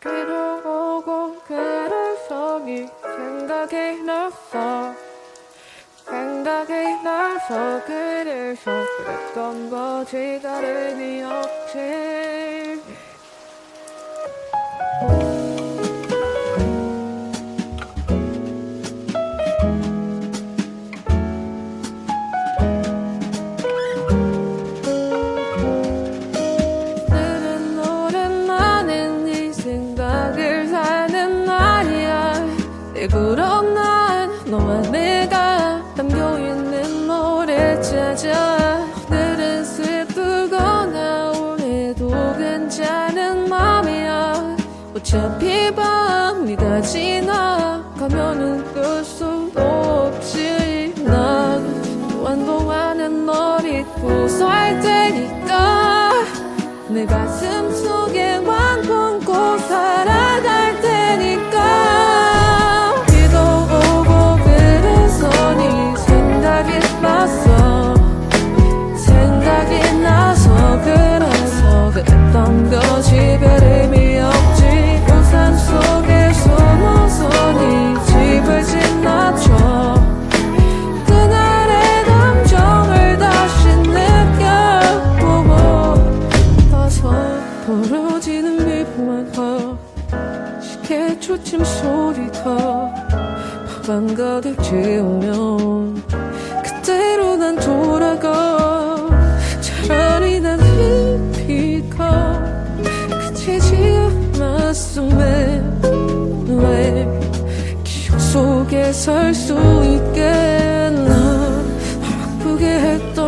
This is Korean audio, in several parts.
길을 오고 그래서 네 생각이 났어. 생각이 나서 그래서 그랬던 거지 다름이 없지 일부러 난 너와 내가 담겨있는 노래 찾아 늘은 슬프거나 오해도 괜찮은 맘이야. 어차피 밤이가 지나가면은 끌수 없지 난 한동안은 널 잊고 살 테니까 내 가슴 속 그랬던 거지 별 의미 없지. 우산 속에 숨어서 네 집을 지나쳐 그날의 감정을 다시 느껴보고 다서 벌어지는 비포만 시계 초침 소리가 방 가득 채우면 그대로 난 돌아가 살수 있겠나? 아프게 했던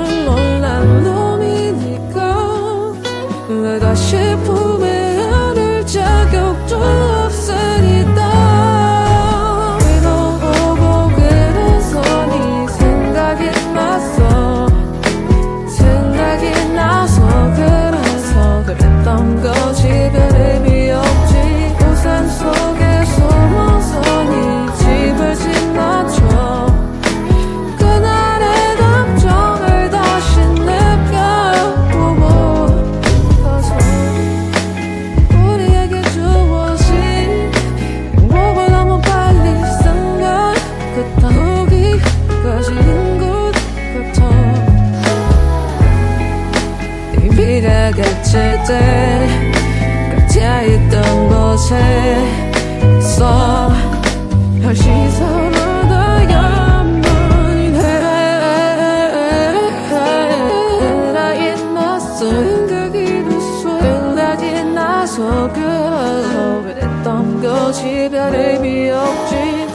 갇힐 때 각자 있던 곳에 서 다시 살아나야만 해 나의 낯선 생각이 났어 생각이 나서 그래서 그랬던 거지 별 의미 없지